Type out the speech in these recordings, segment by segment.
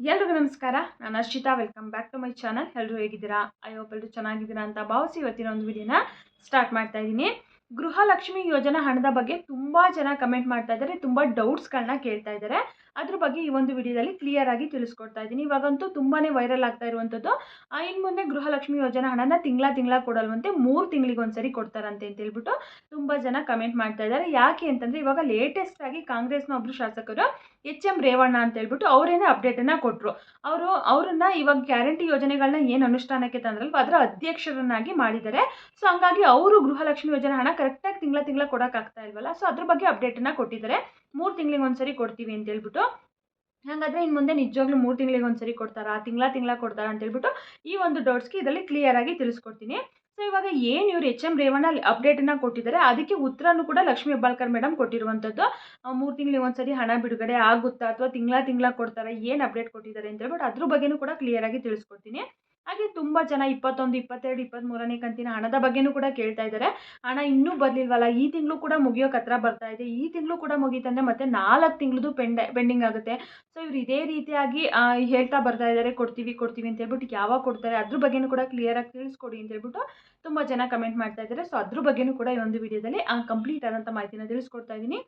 ಎಲ್ರಿಗೂ ನಮಸ್ಕಾರ. ನಾನು Arshita. Welcome back to my channel ಎಲ್ಲರೂ ಹೇಗಿದ್ದೀರಾ? ಐ ಹೋಪ್ ಎಲ್ಲರೂ ಚೆನ್ನಾಗಿದ್ದೀರಾ ಅಂತ ಭಾವಿಸಿ ಇವತ್ತಿನ ಒಂದು ವಿಡಿಯೋನ ಸ್ಟಾರ್ಟ್ ಮಾಡ್ತಾ ಇದ್ದೀನಿ. ಗೃಹಲಕ್ಷ್ಮಿ ಯೋಜನಾ ಹಣದ ಬಗ್ಗೆ ತುಂಬ ಜನ ಕಮೆಂಟ್ ಮಾಡ್ತಾ ಇದ್ದಾರೆ. ತುಂಬ ಡೌಟ್ಸ್ಗಳನ್ನ ಕೇಳ್ತಾ ಇದ್ದಾರೆ. ಅದ್ರ ಬಗ್ಗೆ ಈ ಒಂದು ವಿಡಿಯೋದಲ್ಲಿ ಕ್ಲಿಯರ್ ಆಗಿ ತಿಳಿಸ್ಕೊಡ್ತಾ ಇದ್ದೀನಿ. ಇವಾಗಂತೂ ತುಂಬಾ ವೈರಲ್ ಆಗ್ತಾ ಇರುವಂಥದ್ದು ಇನ್ನು ಮುಂದೆ ಗೃಹಲಕ್ಷ್ಮಿ ಯೋಜನಾ ಹಣನ ತಿಂಗಳ ತಿಂಗಳ ಕೊಡಲ್ವಂತೆ ಮೂರು ತಿಂಗಳಿಗೆ ಒಂದ್ಸರಿ ಕೊಡ್ತಾರಂತೆ ಅಂತ ಹೇಳ್ಬಿಟ್ಟು ತುಂಬ ಜನ ಕಮೆಂಟ್ ಮಾಡ್ತಾ ಇದ್ದಾರೆ. ಯಾಕೆ ಅಂತಂದರೆ ಇವಾಗ ಲೇಟೆಸ್ಟ್ ಆಗಿ ಕಾಂಗ್ರೆಸ್ನ ಒಬ್ರು ಶಾಸಕರು ಎಚ್ ಎಂ ರೇವಣ್ಣ ಅಂತ ಹೇಳ್ಬಿಟ್ಟು ಅವರೇನೇ ಅಪ್ಡೇಟನ್ನು ಕೊಟ್ಟರು ಅವರು, ಅವರನ್ನು ಇವಾಗ ಗ್ಯಾರಂಟಿ ಯೋಜನೆಗಳನ್ನ ಏನು ಅನುಷ್ಠಾನಕ್ಕೆ ತಂದ್ರಲ್ವ, ಅದರ ಅಧ್ಯಕ್ಷರನ್ನಾಗಿ ಮಾಡಿದ್ದಾರೆ. ಸೊ ಹಂಗಾಗಿ ಅವರು ಗೃಹಲಕ್ಷ್ಮಿ ಯೋಜನೆ ಹಣ ಕರೆಕ್ಟಾಗಿ ತಿಂಗಳ ತಿಂಗಳ ಕೊಡೋಕ್ಕಾಗ್ತಾ ಇಲ್ವಲ್ಲ ಸೊ ಅದ್ರ ಬಗ್ಗೆ ಅಪ್ಡೇಟನ್ನು ಕೊಟ್ಟಿದ್ದಾರೆ. ಮೂರು ತಿಂಗಳಿಗೆ ಒಂದ್ಸರಿ ಕೊಡ್ತೀವಿ ಅಂತ ಹೇಳ್ಬಿಟ್ಟು. ಹಾಗಾದರೆ ಇನ್ನು ಮುಂದೆ ನಿಜವಾಗ್ಲೂ ಮೂರು ತಿಂಗಳಿಗೆ ಒಂದ್ಸರಿ ಕೊಡ್ತಾರಾ, ತಿಂಗಳ ತಿಂಗಳ ಕೊಡ್ತಾರಾ ಅಂತ ಹೇಳ್ಬಿಟ್ಟು ಈ ಒಂದು ಡೌಟ್ಸ್ಗೆ ಇದರಲ್ಲಿ ಕ್ಲಿಯರ್ ಆಗಿ ತಿಳಿಸ್ಕೊಡ್ತೀನಿ. ಸೊ ಇವಾಗ ಏನು ಇವರು ಎಚ್ ಎಂ ರೇವಣ್ಣ ಅಪ್ಡೇಟನ್ನು ಕೊಟ್ಟಿದ್ದಾರೆ ಅದಕ್ಕೆ ಉತ್ತರನೂ ಕೂಡ ಲಕ್ಷ್ಮೀ ಹೆಬ್ಬಾಳ್ಕರ್ ಮೇಡಮ್ ಕೊಟ್ಟಿರುವಂಥದ್ದು ಮೂರು ತಿಂಗಳಿಗೆ ಒಂದ್ಸರಿ ಹಣ ಬಿಡುಗಡೆ ಆಗುತ್ತಾ ಅಥವಾ ತಿಂಗಳ ತಿಂಗಳ ಕೊಡ್ತಾರಾ, ಏನು ಅಪ್ಡೇಟ್ ಕೊಟ್ಟಿದ್ದಾರೆ ಅಂತ ಹೇಳ್ಬಿಟ್ಟು ಅದ್ರ ಬಗ್ಗೆನೂ ಕೂಡ ಕ್ಲಿಯರ್ ಆಗಿ ತಿಳಿಸ್ಕೊಡ್ತೀನಿ. ಹಾಗೆ ತುಂಬ ಜನ ಇಪ್ಪತ್ತೊಂದು, ಇಪ್ಪತ್ತೆರಡು ಇಪ್ಪತ್ತ್ಮೂರನೇ ಕಂತಿನ ಹಣದ ಬಗ್ಗೆನೂ ಕೂಡ ಕೇಳ್ತಾ ಇದ್ದಾರೆ. ಹಣ ಇನ್ನೂ ಬರಲಿಲ್ವಲ್ಲ? ಈ ತಿಂಗಳು ಕೂಡ ಮುಗಿಯೋಕೆ ಹತ್ರ ಬರ್ತಾ ಇದೆ. ಈ ತಿಂಗಳು ಕೂಡ ಮುಗೀತಂದ್ರೆ ಮತ್ತೆ ನಾಲ್ಕು ತಿಂಗಳದು ಪೆಂಡೆ, ಪೆಂಡಿಂಗ್ ಆಗುತ್ತೆ. ಸೊ ಇವ್ರು ಇದೇ ರೀತಿಯಾಗಿ ಹೇಳ್ತಾ ಬರ್ತಾ ಇದ್ದಾರೆ. ಕೊಡ್ತೀವಿ ಕೊಡ್ತೀವಿ ಅಂತ ಹೇಳ್ಬಿಟ್ಟು ಯಾವಾಗ ಕೊಡ್ತಾರೆ ಅದ್ರ ಬಗ್ಗೆನೂ ಕೂಡ ಕ್ಲಿಯರಾಗಿ ತಿಳಿಸ್ಕೊಡಿ ಅಂತ ಹೇಳ್ಬಿಟ್ಟು ತುಂಬ ಜನ ಕಮೆಂಟ್ ಮಾಡ್ತಾ ಇದ್ದಾರೆ. ಸೊ ಅದ್ರ ಬಗ್ಗೆನೂ ಕೂಡ ಈ ಒಂದು ವಿಡಿಯೋದಲ್ಲಿ ಕಂಪ್ಲೀಟ್ ಆದಂಥ ಮಾಹಿತಿನ ತಿಳಿಸ್ಕೊಡ್ತಾ ಇದ್ದೀನಿ.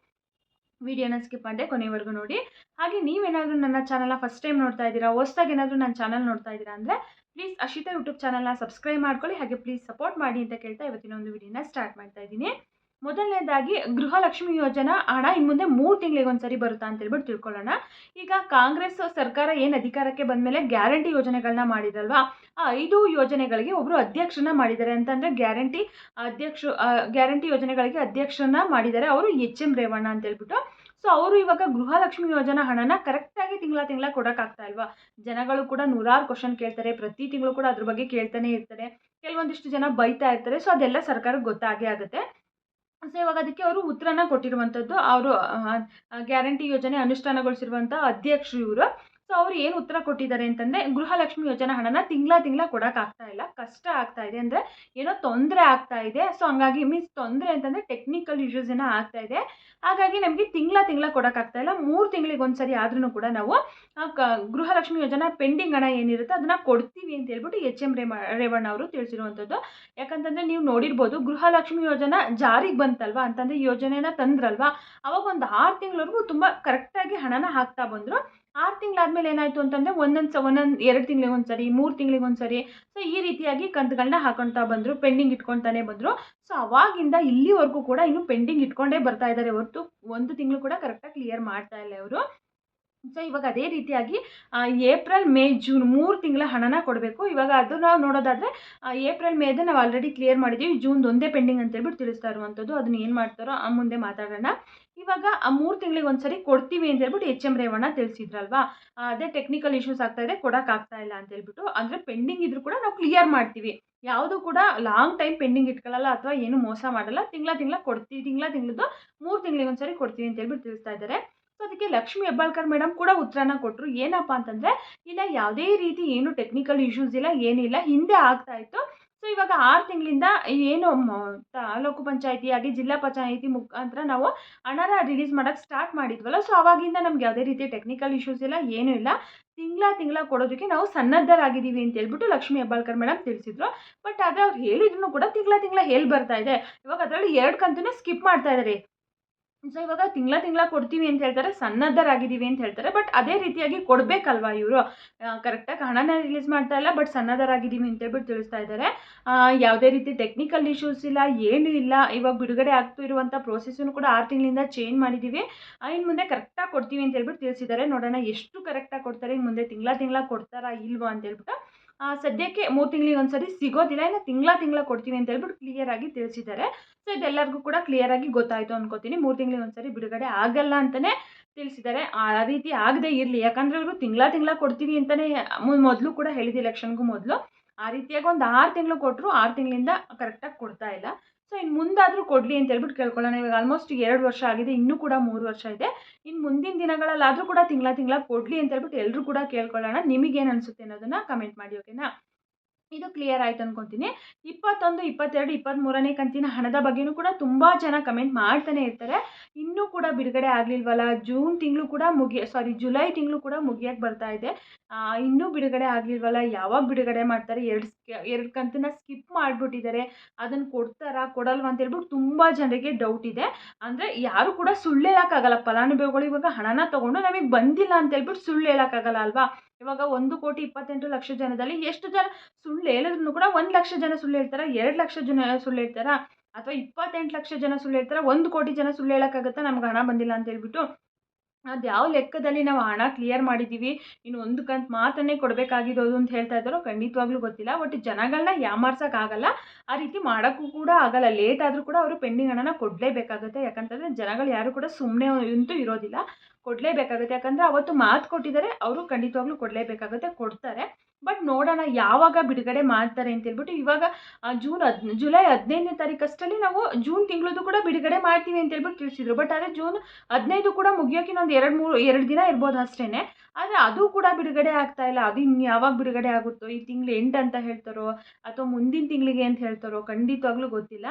ವಿಡಿಯೋನ ಸ್ಕಿಪ್ ಮಾಡಿದೆ ಕೊನೆವರೆಗೂ ನೋಡಿ. ಹಾಗೆ ನೀವೇನಾದರೂ ನನ್ನ ಚಾನಲ್ನ ಫಸ್ಟ್ ಟೈಮ್ ನೋಡ್ತಾ ಇದ್ದೀರಾ, ಹೊಸ್ದಾಗಿ ಏನಾದರೂ ನನ್ನ ಚಾನಲ್ ನೋಡ್ತಾ ಇದ್ದೀರಾ ಅಂದರೆ ಪ್ಲೀಸ್ ಅಶಿತಾ ಯೂಟ್ಯೂಬ್ ಚಾನಲ್ನ ಸಬ್ಸ್ಕ್ರೈಬ್ ಮಾಡ್ಕೊಳ್ಳಿ. ಹಾಗೆ ಪ್ಲೀಸ್ ಸಪೋರ್ಟ್ ಮಾಡಿ ಅಂತ ಕೇಳ್ತಾ ಇವತ್ತಿನ ಒಂದು ವಿಡಿಯೋನ ಸ್ಟಾರ್ಟ್ ಮಾಡ್ತಾ ಇದ್ದೀನಿ. ಮೊದಲನೇದಾಗಿ ಗೃಹಲಕ್ಷ್ಮಿ ಯೋಜನಾ ಹಣ ಇನ್ನು ಮುಂದೆ ಮೂರು ತಿಂಗಳಿಗೆ ಒಂದ್ಸರಿ ಬರುತ್ತಾ ಅಂತ ಹೇಳ್ಬಿಟ್ಟು ತಿಳ್ಕೊಳ್ಳೋಣ. ಈಗ ಕಾಂಗ್ರೆಸ್ ಸರ್ಕಾರ ಏನು ಅಧಿಕಾರಕ್ಕೆ ಬಂದಮೇಲೆ ಗ್ಯಾರಂಟಿ ಯೋಜನೆಗಳನ್ನ ಮಾಡಿದಲ್ವಾ? ಆ ಐದು ಯೋಜನೆಗಳಿಗೆ ಒಬ್ಬರು ಅಧ್ಯಕ್ಷರನ್ನ ಮಾಡಿದ್ದಾರೆ ಅಂತಂದರೆ ಗ್ಯಾರಂಟಿ ಅಧ್ಯಕ್ಷ ಗ್ಯಾರಂಟಿ ಯೋಜನೆಗಳಿಗೆ ಅಧ್ಯಕ್ಷರನ್ನ ಮಾಡಿದ್ದಾರೆ. ಅವರು ಎಚ್ ಎಂ ರೇವಣ್ಣ ಅಂತ ಹೇಳ್ಬಿಟ್ಟು ಸೊ ಅವರು ಇವಾಗ ಗೃಹಲಕ್ಷ್ಮಿ ಯೋಜನಾ ಹಣನ ಕರೆಕ್ಟಾಗಿ ತಿಂಗಳ ತಿಂಗಳ ಕೊಡೋಕ್ಕಾಗ್ತಾ ಇಲ್ವಾ? ಜನಗಳು ಕೂಡ ನೂರಾರು ಕ್ವಶನ್ ಕೇಳ್ತಾರೆ, ಪ್ರತಿ ತಿಂಗಳು ಕೂಡ ಅದ್ರ ಬಗ್ಗೆ ಕೇಳ್ತಾನೆ ಇರ್ತಾರೆ. ಕೆಲವೊಂದಿಷ್ಟು ಜನ ಬೈತಾ ಇರ್ತಾರೆ ಸೊ ಅದೆಲ್ಲ ಸರ್ಕಾರಕ್ಕೆ ಗೊತ್ತಾಗೇ ಆಗುತ್ತೆ. ಸೊ ಇವಾಗ ಅದಕ್ಕೆ ಅವರು ಉತ್ತರನ ಕೊಟ್ಟಿರುವಂಥದ್ದು ಅವರು ಗ್ಯಾರಂಟಿ ಯೋಜನೆ ಅನುಷ್ಠಾನಗೊಳಿಸಿರುವಂಥ ಅಧ್ಯಕ್ಷರು ಇವರು. ಸೊ ಅವ್ರು ಏನು ಉತ್ತರ ಕೊಟ್ಟಿದ್ದಾರೆ ಅಂತಂದರೆ, ಗೃಹಲಕ್ಷ್ಮಿ ಯೋಜನಾ ಹಣನ ತಿಂಗಳ ತಿಂಗಳ ಕೊಡೋಕ್ಕಾಗ್ತಾ ಇಲ್ಲ. ಕಷ್ಟ ಆಗ್ತಾ ಇದೆ ಅಂದರೆ ಏನೋ ತೊಂದರೆ ಆಗ್ತಾ ಇದೆ. ಸೊ ಹಂಗಾಗಿ ಮೀನ್ಸ್ ತೊಂದರೆ ಅಂತಂದರೆ ಟೆಕ್ನಿಕಲ್ ಇಶ್ಯೂಸ್ ಏನೋ ಆಗ್ತಾ ಇದೆ. ಹಾಗಾಗಿ ನಮಗೆ ತಿಂಗಳ ತಿಂಗಳ ಕೊಡೋಕ್ಕಾಗ್ತಾ ಇಲ್ಲ. ಮೂರು ತಿಂಗಳಿಗೆ ಒಂದ್ಸರಿ ಆದ್ರೂ ಕೂಡ ನಾವು ಗೃಹಲಕ್ಷ್ಮಿ ಯೋಜನಾ ಪೆಂಡಿಂಗ್ ಹಣ ಏನಿರುತ್ತೆ ಅದನ್ನು ಕೊಡ್ತೀವಿ ಅಂತ ಹೇಳ್ಬಿಟ್ಟು ಎಚ್ ಎಂ ರೇವಣ್ಣ ಅವರು ತಿಳಿಸಿರುವಂಥದ್ದು ಯಾಕಂತಂದರೆ ನೀವು ನೋಡಿರ್ಬೋದು, ಗೃಹಲಕ್ಷ್ಮಿ ಯೋಜನಾ ಜಾರಿಗೆ ಬಂತಲ್ವಾ ಅಂತಂದರೆ ಯೋಜನೆನ ತಂದ್ರಲ್ವಾ? ಅವಾಗ ಒಂದು ಆರು ತಿಂಗಳವರೆಗೂ ತುಂಬ ಕರೆಕ್ಟಾಗಿ ಹಣನ ಹಾಕ್ತಾ ಬಂದರು. ಆರು ತಿಂಗಳಾದ್ಮೇಲೆ ಏನಾಯಿತು ಅಂತಂದರೆ ಒಂದೊಂದು ಸ, ಒಂದೊಂದು ಎರಡು ತಿಂಗಳಿಗೆ ಒಂದು ಸರಿ ಮೂರು ತಿಂಗಳಿಗೆ ಒಂದು ಸರಿ ಸೊ ಈ ರೀತಿಯಾಗಿ ಕಂತುಗಳನ್ನ ಹಾಕೊಳ್ತಾ ಬಂದರು, ಪೆಂಡಿಂಗ್ ಇಟ್ಕೊಳ್ತಾನೆ ಬಂದರು. ಸೊ ಅವಾಗಿಂದ ಇಲ್ಲಿವರೆಗೂ ಕೂಡ ಇನ್ನೂ ಪೆಂಡಿಂಗ್ ಇಟ್ಕೊಂಡೇ ಬರ್ತಾ ಇದ್ದಾರೆ ಹೊರ್ತು ಒಂದು ತಿಂಗಳು ಕೂಡ ಕರೆಕ್ಟಾಗಿ ಕ್ಲಿಯರ್ ಮಾಡ್ತಾ ಇಲ್ಲ ಇವರು ಸೊ ಇವಾಗ ಅದೇ ರೀತಿಯಾಗಿ ಏಪ್ರಿಲ್, ಮೇ, ಜೂನ್ ಮೂರು ತಿಂಗಳ ಹಣನ ಕೊಡಬೇಕು. ಇವಾಗ ಅದು ನಾವು ನೋಡೋದಾದರೆ ಏಪ್ರಿಲ್, ಮೇದು ನಾವು ಆಲ್ರೆಡಿ ಕ್ಲಿಯರ್ ಮಾಡಿದ್ದೀವಿ ಜೂನ್ ಒಂದೇ ಪೆಂಡಿಂಗ್ ಅಂತ ಹೇಳ್ಬಿಟ್ಟು ತಿಳಿಸ್ತಾ ಇರುವಂಥದ್ದು. ಅದನ್ನ ಏನು ಮಾಡ್ತಾರೋ ಆ ಮುಂದೆ ಮಾತಾಡೋಣ. ಇವಾಗ ಆ ಮೂರು ತಿಂಗಳಿಗೆ ಒಂದ್ಸರಿ ಕೊಡ್ತೀವಿ ಅಂತ ಹೇಳ್ಬಿಟ್ಟು ಎಚ್ ಎಂ ರೇವಣ್ಣ ತಿಳಿಸಿದ್ರಲ್ವಾ? ಅದೇ ಟೆಕ್ನಿಕಲ್ ಇಶ್ಯೂಸ್ ಆಗ್ತಾ ಇದೆ ಕೊಡೋಕ್ಕಾಗ್ತಾ ಇಲ್ಲ ಅಂತ ಹೇಳ್ಬಿಟ್ಟು. ಅಂದರೆ ಪೆಂಡಿಂಗ್ ಇದ್ರೂ ಕೂಡ ನಾವು ಕ್ಲಿಯರ್ ಮಾಡ್ತೀವಿ. ಯಾವುದು ಕೂಡ ಲಾಂಗ್ ಟೈಮ್ ಪೆಂಡಿಂಗ್ ಇಟ್ಕೊಳ್ಳಲ್ಲ ಅಥವಾ ಏನು ಮೋಸ ಮಾಡಲ್ಲ. ತಿಂಗಳ ತಿಂಗಳ ಕೊಡ್ತೀವಿ. ತಿಂಗಳ ತಿಂಗಳದ್ದು ಮೂರು ತಿಂಗಳಿಗೆ ಒಂದ್ಸರಿ ಕೊಡ್ತೀವಿ ಅಂತ ಹೇಳ್ಬಿಟ್ಟು ತಿಳಿಸ್ತಾ ಇದ್ದಾರೆ. ಸೊ ಅದಕ್ಕೆ ಲಕ್ಷ್ಮಿ ಹೆಬ್ಬಾಳ್ಕರ್ ಮೇಡಮ್ ಕೂಡ ಉತ್ತರನ ಕೊಟ್ಟರು ಏನಪ್ಪ ಅಂತಂದರೆ, ಇಲ್ಲ, ಯಾವುದೇ ರೀತಿ ಏನು ಟೆಕ್ನಿಕಲ್ ಇಶ್ಯೂಸ್ ಇಲ್ಲ, ಏನಿಲ್ಲ, ಹಿಂದೆ ಆಗ್ತಾ ಇತ್ತು. ಸೊ ಇವಾಗ ಆರು ತಿಂಗಳಿಂದ ಏನು ತಾಲೂಕು ಪಂಚಾಯತಿ ಆಗಿ ಜಿಲ್ಲಾ ಪಂಚಾಯತಿ ಮುಖಾಂತರ ನಾವು ಹಣನ ರಿಲೀಸ್ ಮಾಡೋಕ್ಕೆ ಸ್ಟಾರ್ಟ್ ಮಾಡಿದ್ವಲ್ಲ ಸೊ ಅವಾಗಿಂದ ನಮ್ಗೆ ಯಾವುದೇ ರೀತಿ ಟೆಕ್ನಿಕಲ್ ಇಶ್ಯೂಸ್ ಇಲ್ಲ, ಏನೂ ಇಲ್ಲ. ತಿಂಗಳ ತಿಂಗಳ ಕೊಡೋದಕ್ಕೆ ನಾವು ಸನ್ನದ್ಧರಾಗಿದ್ದೀವಿ ಅಂತ ಹೇಳ್ಬಿಟ್ಟು ಲಕ್ಷ್ಮಿ ಹೆಬ್ಬಾಳ್ಕರ್ ಮೇಡಮ್ ತಿಳಿಸಿದ್ರು. ಬಟ್ ಆದರೆ ಅವ್ರು ಹೇಳಿದ್ರು ಕೂಡ ತಿಂಗಳ ತಿಂಗಳ ಹೇಳಿ ಬರ್ತಾ ಇದೆ. ಇವಾಗ ಅದರಲ್ಲಿ ಎರಡು ಕಂತೂ ಸ್ಕಿಪ್ ಮಾಡ್ತಾ ಇದ್ದಾರೆ ಸೊ ಇವಾಗ ತಿಂಗಳ ತಿಂಗಳ ಕೊಡ್ತೀವಿ ಅಂತ ಹೇಳ್ತಾರೆ ಸನ್ನದ್ಧರಾಗಿದ್ದೀವಿ ಅಂತ ಹೇಳ್ತಾರೆ ಬಟ್ ಅದೇ ರೀತಿಯಾಗಿ ಕೊಡಬೇಕಲ್ವಾ ಇವರು? ಕರೆಕ್ಟಾಗಿ ಹಣನ ರಿಲೀಸ್ ಮಾಡ್ತಾ ಇಲ್ಲ ಬಟ್ ಸನ್ನದ್ಧರಾಗಿದ್ದೀವಿ ಅಂತ ಹೇಳ್ಬಿಟ್ಟು ತಿಳಿಸ್ತಾ ಇದ್ದಾರೆ. ಯಾವುದೇ ರೀತಿ ಟೆಕ್ನಿಕಲ್ ಇಶ್ಯೂಸ್ ಇಲ್ಲ, ಏನೂ ಇಲ್ಲ, ಇವಾಗ ಬಿಡುಗಡೆ ಆಗ್ತಾ ಇರುವಂಥ ಪ್ರೋಸೆಸ್ಸನ್ನು ಕೂಡ ಆರು ತಿಂಗಳಿಂದ ಚೇಂಜ್ ಮಾಡಿದ್ದೀವಿ. ಇನ್ನು ಮುಂದೆ ಕರೆಕ್ಟಾಗಿ ಕೊಡ್ತೀವಿ ಅಂತ ಹೇಳ್ಬಿಟ್ಟು ತಿಳಿಸಿದ್ದಾರೆ. ನೋಡೋಣ ಎಷ್ಟು ಕರೆಕ್ಟಾಗಿ ಕೊಡ್ತಾರೆ ಇನ್ನು ಮುಂದೆ ತಿಂಗಳ ತಿಂಗಳ ಕೊಡ್ತಾರಾ ಇಲ್ವಾ ಅಂತ ಹೇಳ್ಬಿಟ್ಟು ಸದ್ಯಕ್ಕೆ ಮೂರು ತಿಂಗಳಿಗೆ ಒಂದ್ಸರಿ ಸಿಗೋದಿಲ್ಲ, ಇನ್ನು ತಿಂಗಳ ತಿಂಗಳ ಕೊಡ್ತೀವಿ ಅಂತ ಹೇಳ್ಬಿಟ್ಟು ಕ್ಲಿಯರ್ ಆಗಿ ತಿಳಿಸಿದ್ದಾರೆ. ಸೊ ಇದೆಲ್ಲರಿಗೂ ಕೂಡ ಕ್ಲಿಯರ್ ಆಗಿ ಗೊತ್ತಾಯಿತು ಅನ್ಕೋತೀನಿ. ಮೂರು ತಿಂಗಳಿಗೆ ಒಂದ್ಸರಿ ಬಿಡುಗಡೆ ಆಗಲ್ಲ ಅಂತಲೇ ತಿಳಿಸಿದ್ದಾರೆ. ಆ ರೀತಿ ಆಗದೆ ಇರಲಿ. ಯಾಕಂದರೆ ಇವರು ತಿಂಗಳ ತಿಂಗಳ ಕೊಡ್ತೀವಿ ಅಂತಲೇ ಮೊದಲು ಕೂಡ ಹೇಳಿದ ಎಲೆಕ್ಷನ್ಗೂ ಮೊದಲು. ಆ ರೀತಿಯಾಗಿ ಒಂದು ಆರು ತಿಂಗಳು ಕೊಟ್ಟರು ಆರು ತಿಂಗಳಿಂದ ಕರೆಕ್ಟಾಗಿ ಕೊಡ್ತಾ ಇಲ್ಲ. ಸೊ ಇನ್ನು ಮುಂದಾದರೂ ಕೊಡಲಿ ಅಂತ ಹೇಳ್ಬಿಟ್ಟು ಕೇಳ್ಕೊಳ್ಳೋಣ. ಇವಾಗ ಆಲ್ಮೋಸ್ಟ್ ಎರಡು ವರ್ಷ ಆಗಿದೆ, ಇನ್ನೂ ಕೂಡ ಮೂರು ವರ್ಷ ಇದೆ. ಇನ್ನು ಮುಂದಿನ ದಿನಗಳಲ್ಲಾದರೂ ಕೂಡ ತಿಂಗಳ ತಿಂಗಳ ಕೊಡಲಿ ಅಂತ ಹೇಳ್ಬಿಟ್ಟು ಎಲ್ಲರೂ ಕೂಡ ಕೇಳ್ಕೊಳ್ಳೋಣ. ನಿಮಗೇನು ಅನಿಸುತ್ತೆ ಅನ್ನೋದನ್ನು ಕಮೆಂಟ್ ಮಾಡಿ ಓಕೆನಾ ಇದು ಕ್ಲಿಯರ್ ಆಯ್ತು ಅನ್ಕೊತೀನಿ. ಇಪ್ಪತ್ತೊಂದು, ಇಪ್ಪತ್ತೆರಡು ಇಪ್ಪತ್ತ್ಮೂರನೇ ಕಂತಿನ ಹಣದ ಬಗ್ಗೆನೂ ಕೂಡ ತುಂಬ ಜನ ಕಮೆಂಟ್ ಮಾಡ್ತಾನೆ ಇರ್ತಾರೆ. ಇನ್ನೂ ಕೂಡ ಬಿಡುಗಡೆ ಆಗಲಿಲ್ವಲ್ಲ? ಜೂನ್ ತಿಂಗಳು ಕೂಡ ಮುಗಿಯ ಸಾರಿ ಜುಲೈ ತಿಂಗಳು ಕೂಡ ಮುಗಿಯಕ್ಕೆ ಬರ್ತಾ ಇದೆ. ಇನ್ನೂ ಬಿಡುಗಡೆ ಆಗಲಿಲ್ವಲ್ಲ? ಯಾವಾಗ ಬಿಡುಗಡೆ ಮಾಡ್ತಾರೆ? ಎರಡು ಎರಡು ಕಂತನ್ನ ಸ್ಕಿಪ್ ಮಾಡಿಬಿಟ್ಟಿದ್ದಾರೆ. ಅದನ್ನು ಕೊಡ್ತಾರಾ, ಕೊಡಲ್ವ ಅಂತ ಹೇಳ್ಬಿಟ್ಟು ತುಂಬ ಜನರಿಗೆ ಡೌಟ್ ಇದೆ. ಅಂದರೆ ಯಾರು ಕೂಡ ಸುಳ್ಳು ಹೇಳೋಕ್ಕಾಗಲ್ಲ ಫಲಾನುಭವಿಗಳು ಇವಾಗ ಹಣನ ತೊಗೊಂಡು ನಮಗೆ ಬಂದಿಲ್ಲ ಅಂತ ಹೇಳ್ಬಿಟ್ಟು ಸುಳ್ಳು ಹೇಳೋಕ್ಕಾಗಲ್ಲ ಅಲ್ವಾ? ಇವಾಗ ಒಂದು ಕೋಟಿ ಇಪ್ಪತ್ತೆಂಟು ಲಕ್ಷ ಜನದಲ್ಲಿ ಎಷ್ಟು ಜನ ಸುಳ್ಳು ಹೇಳಿದ್ರು ಕೂಡ ಒಂದು ಲಕ್ಷ ಜನ ಸುಳ್ಳು ಹೇಳ್ತಾರಾ? ಎರಡು ಲಕ್ಷ ಜನ ಸುಳ್ಳು ಹೇಳ್ತಾರಾ? ಅಥವಾ ಇಪ್ಪತ್ತೆಂಟು ಲಕ್ಷ ಜನ ಸುಳ್ಳು ಹೇಳ್ತಾರಾ? ಒಂದು ಕೋಟಿ ಜನ ಸುಳ್ಳು ಹೇಳೋಕ್ಕಾಗತ್ತಾ? ನಮ್ಗೆ ಹಣ ಬಂದಿಲ್ಲ ಅಂತ ಹೇಳ್ಬಿಟ್ಟು ಅದು ಯಾವ ಲೆಕ್ಕದಲ್ಲಿ ನಾವು ಹಣ ಕ್ಲಿಯರ್ ಮಾಡಿದ್ದೀವಿ ಇನ್ನು ಒಂದು ಕಂತು ಮಾತನ್ನೇ ಕೊಡಬೇಕಾಗಿರೋದು ಅಂತ ಹೇಳ್ತಾ ಇದ್ದಾರೋ ಖಂಡಿತವಾಗ್ಲೂ ಗೊತ್ತಿಲ್ಲ. ಒಟ್ಟು ಜನಗಳನ್ನ ಯಾಮಾರ್ಸೋಕ್ಕಾಗಲ್ಲ ಆ ರೀತಿ ಮಾಡೋಕ್ಕೂ ಕೂಡ ಆಗಲ್ಲ. ಲೇಟ್ ಆದರೂ ಕೂಡ ಅವರು ಪೆಂಡಿಂಗ್ ಹಣನ ಕೊಡಲೇಬೇಕಾಗುತ್ತೆ. ಯಾಕಂತಂದರೆ ಜನಗಳು ಯಾರು ಕೂಡ ಸುಮ್ಮನೆ ಅಂತೂ ಇರೋದಿಲ್ಲ. ಕೊಡಲೇಬೇಕಾಗುತ್ತೆ. ಯಾಕಂದರೆ ಅವತ್ತು ಮಾತು ಕೊಟ್ಟಿದ್ದಾರೆ ಅವರು ಖಂಡಿತವಾಗ್ಲೂ ಕೊಡಲೇಬೇಕಾಗುತ್ತೆ, ಕೊಡ್ತಾರೆ. ಬಟ್ ನೋಡೋಣ ಯಾವಾಗ ಬಿಡುಗಡೆ ಮಾಡ್ತಾರೆ ಅಂತ ಹೇಳ್ಬಿಟ್ಟು ಇವಾಗ ಜೂನ್ ಹದ್ ಜುಲೈ ಹದಿನೈದನೇ ತಾರೀಕಷ್ಟರಲ್ಲಿ ನಾವು ಜೂನ್ ತಿಂಗಳದ್ದು ಕೂಡ ಬಿಡುಗಡೆ ಮಾಡ್ತೀವಿ ಅಂತ ಹೇಳ್ಬಿಟ್ಟು ತಿಳಿಸಿದ್ರು. ಬಟ್ ಆದರೆ ಜೂನ್ ಹದಿನೈದು ಕೂಡ ಮುಗಿಯೋಕೆ ಒಂದು ಎರಡು ಮೂರು, ಎರಡು ದಿನ ಇರ್ಬೋದು ಅಷ್ಟೇ ಆದರೆ ಅದು ಕೂಡ ಬಿಡುಗಡೆ ಆಗ್ತಾ ಇಲ್ಲ. ಅದು ಇನ್ನು ಯಾವಾಗ ಬಿಡುಗಡೆ ಆಗುತ್ತೋ, ಈ ತಿಂಗಳು ಎಂಟು ಅಂತ ಹೇಳ್ತಾರೋ, ಅಥವಾ ಮುಂದಿನ ತಿಂಗಳಿಗೆ ಅಂತ ಹೇಳ್ತಾರೋ, ಖಂಡಿತವಾಗ್ಲೂ ಗೊತ್ತಿಲ್ಲ.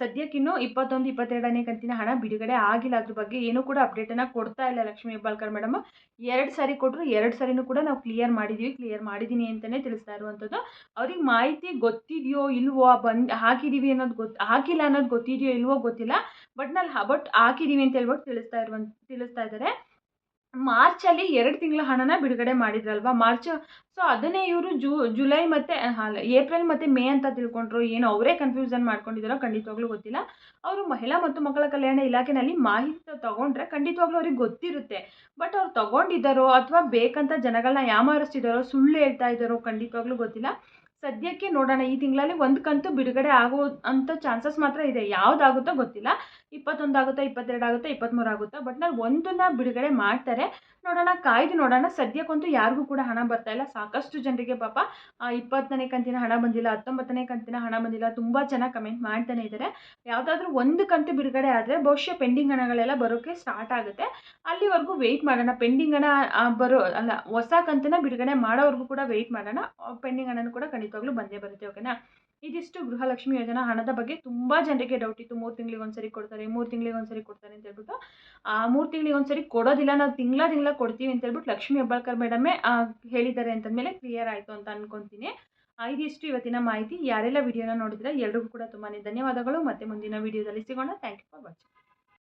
ಸದ್ಯಕ್ಕಿನ್ನೂ ಇಪ್ಪತ್ತೊಂದು, ಇಪ್ಪತ್ತೆರಡನೇ ಕಂತಿನ ಹಣ ಬಿಡುಗಡೆ ಆಗಿಲ್ಲ. ಅದ್ರ ಬಗ್ಗೆ ಏನೂ ಕೂಡ ಅಪ್ಡೇಟನ್ನು ಕೊಡ್ತಾ ಇಲ್ಲ ಲಕ್ಷ್ಮೀ ಹೆಬ್ಬಾಳ್ಕರ್ ಮೇಡಮ್ ಎರಡು ಸಾರಿ ಕೊಟ್ಟರು ಎರಡು ಸಾರಿನೂ ಕೂಡ ನಾವು ಕ್ಲಿಯರ್ ಮಾಡಿದ್ದೀವಿ ಕ್ಲಿಯರ್ ಮಾಡಿದ್ದೀನಿ ಅಂತಲೇ ತಿಳಿಸ್ತಾ ಇರುವಂಥದ್ದು ಅವ್ರಿಗೆ ಮಾಹಿತಿ ಗೊತ್ತಿದೆಯೋ ಇಲ್ವೋ ಬಂದು ಹಾಕಿದ್ದೀವಿ ಅನ್ನೋದು ಗೊತ್ತು ಹಾಕಿಲ್ಲ ಅನ್ನೋದು ಗೊತ್ತಿದೆಯೋ ಇಲ್ವೋ ಗೊತ್ತಿಲ್ಲ. ಬಟ್ನಲ್ಲಿ ಬಟ್ ಹಾಕಿದ್ದೀವಿ ಅಂತ ಹೇಳ್ಬಿಟ್ಟು ತಿಳಿಸ್ತಾ ಇರುವಂತ, ತಿಳಿಸ್ತಾ ಇದ್ದಾರೆ. ಮಾರ್ಚಲ್ಲಿ ಎರಡು ತಿಂಗಳ ಹಣನ ಬಿಡುಗಡೆ ಮಾಡಿದ್ರಲ್ವಾ? ಮಾರ್ಚ್ ಸೊ ಅದನ್ನೇ ಇವರು ಜೂ, ಜುಲೈ ಮತ್ತು ಅಲ್ಲ, ಏಪ್ರಿಲ್ ಮತ್ತು ಮೇ ಅಂತ ತಿಳ್ಕೊಂಡ್ರು. ಏನು ಅವರೇ ಕನ್ಫ್ಯೂಷನ್ ಮಾಡ್ಕೊಂಡಿದ್ದಾರೋ ಖಂಡಿತವಾಗ್ಲೂ ಗೊತ್ತಿಲ್ಲ. ಅವರು ಮಹಿಳಾ ಮತ್ತು ಮಕ್ಕಳ ಕಲ್ಯಾಣ ಇಲಾಖೆನಲ್ಲಿ ಮಾಹಿತಿ ತಗೊಂಡ್ರೆ ಖಂಡಿತವಾಗ್ಲೂ ಅವ್ರಿಗೆ ಗೊತ್ತಿರುತ್ತೆ. ಬಟ್ ಅವ್ರು ತಗೊಂಡಿದ್ದಾರೋ ಅಥವಾ ಬೇಕಂತ ಜನಗಳನ್ನ ಯಾಮಾರಿಸ್ತಿದ್ದಾರೋ, ಸುಳ್ಳು ಹೇಳ್ತಾ ಇದ್ದಾರೋ ಖಂಡಿತವಾಗ್ಲೂ ಗೊತ್ತಿಲ್ಲ. ಸದ್ಯಕ್ಕೆ ನೋಡೋಣ, ಈ ತಿಂಗಳಲ್ಲಿ ಒಂದು ಕಂತು ಬಿಡುಗಡೆ ಆಗೋ ಅಂಥ ಚಾನ್ಸಸ್ ಮಾತ್ರ ಇದೆ. ಯಾವುದಾಗುತ್ತೋ ಗೊತ್ತಿಲ್ಲ. ಇಪ್ಪತ್ತೊಂದು ಆಗುತ್ತಾ, ಇಪ್ಪತ್ತೆರಡು ಆಗುತ್ತಾ, ಇಪ್ಪತ್ತ್ಮೂರು ಆಗುತ್ತೆ ಬಟ್ ನಾವು ಒಂದನ್ನ ಬಿಡುಗಡೆ ಮಾಡ್ತಾರೆ. ನೋಡೋಣ, ಕಾಯ್ದು ನೋಡೋಣ. ಸದ್ಯಕ್ಕಂತೂ ಯಾರಿಗೂ ಕೂಡ ಹಣ ಬರ್ತಾ ಇಲ್ಲ. ಸಾಕಷ್ಟು ಜನರಿಗೆ ಪಾಪ ಇಪ್ಪತ್ತನೇ ಕಂತಿನ ಹಣ ಬಂದಿಲ್ಲ, ಹತ್ತೊಂಬತ್ತನೇ ಕಂತಿನ ಹಣ ಬಂದಿಲ್ಲ, ತುಂಬ ಜನ ಕಮೆಂಟ್ ಮಾಡ್ತಾನೆ ಇದ್ದಾರೆ. ಯಾವುದಾದ್ರೂ ಒಂದು ಕಂತು ಬಿಡುಗಡೆ ಆದರೆ ಬಹುಶಃ ಪೆಂಡಿಂಗ್ ಹಣಗಳೆಲ್ಲ ಬರೋಕ್ಕೆ ಸ್ಟಾರ್ಟ್ ಆಗುತ್ತೆ. ಅಲ್ಲಿವರೆಗೂ ವೆಯ್ಟ್ ಮಾಡೋಣ. ಪೆಂಡಿಂಗ್ ಹಣ ಬರೋ, ಅಲ್ಲ, ಹೊಸ ಕಂತನ್ನ ಬಿಡುಗಡೆ ಮಾಡೋವರೆಗೂ ಕೂಡ ವೆಯ್ಟ್ ಮಾಡೋಣ. ಪೆಂಡಿಂಗ್ ಹಣನೂ ಕೂಡ ಖಂಡಿತವಾಗ್ಲೂ ಬಂದೇ ಬರುತ್ತೆ ಓಕೆನಾ ಇದಿಷ್ಟು ಗೃಹಲಕ್ಷ್ಮಿ ಯೋಜನಾ ಹಣದ ಬಗ್ಗೆ ತುಂಬ ಜನರಿಗೆ ಡೌಟ್ ಇತ್ತು. ಮೂರು ತಿಂಗಳಿಗೆ ಒಂದ್ಸರಿ ಕೊಡ್ತಾರೆ, ಮೂರು ತಿಂಗಳಿಗೆ ಒಂದ್ಸರಿ ಕೊಡ್ತಾರೆ ಅಂತ ಹೇಳ್ಬಿಟ್ಟು. ಆ ಮೂರು ತಿಂಗಳಿಗೆ ಒಂದ್ಸರಿ ಕೊಡೋದಿಲ್ಲ, ನಾವು ತಿಂಗಳ ತಿಂಗಳ ಕೊಡ್ತೀವಿ ಅಂತ ಹೇಳ್ಬಿಟ್ಟು ಲಕ್ಷ್ಮಿ ಹೆಬ್ಬಾಳ್ಕರ್ ಮೇಡಮೇ ಹೇಳಿದ್ದಾರೆ ಅಂತಂದ್ಮೇಲೆ ಕ್ಲಿಯರ್ ಆಯಿತು ಅಂತ ಅನ್ಕೊತೀನಿ. ಇದಿಷ್ಟು ಇವತ್ತಿನ ಮಾಹಿತಿ. ಯಾರೆಲ್ಲ ವಿಡಿಯೋನ ನೋಡಿದ್ರೆ ಎಲ್ರಿಗೂ ಕೂಡ ತುಂಬಾ ಧನ್ಯವಾದಗಳು. ಮತ್ತೆ ಮುಂದಿನ ವಿಡಿಯೋದಲ್ಲಿ ಸಿಗೋಣ. Thank you for watching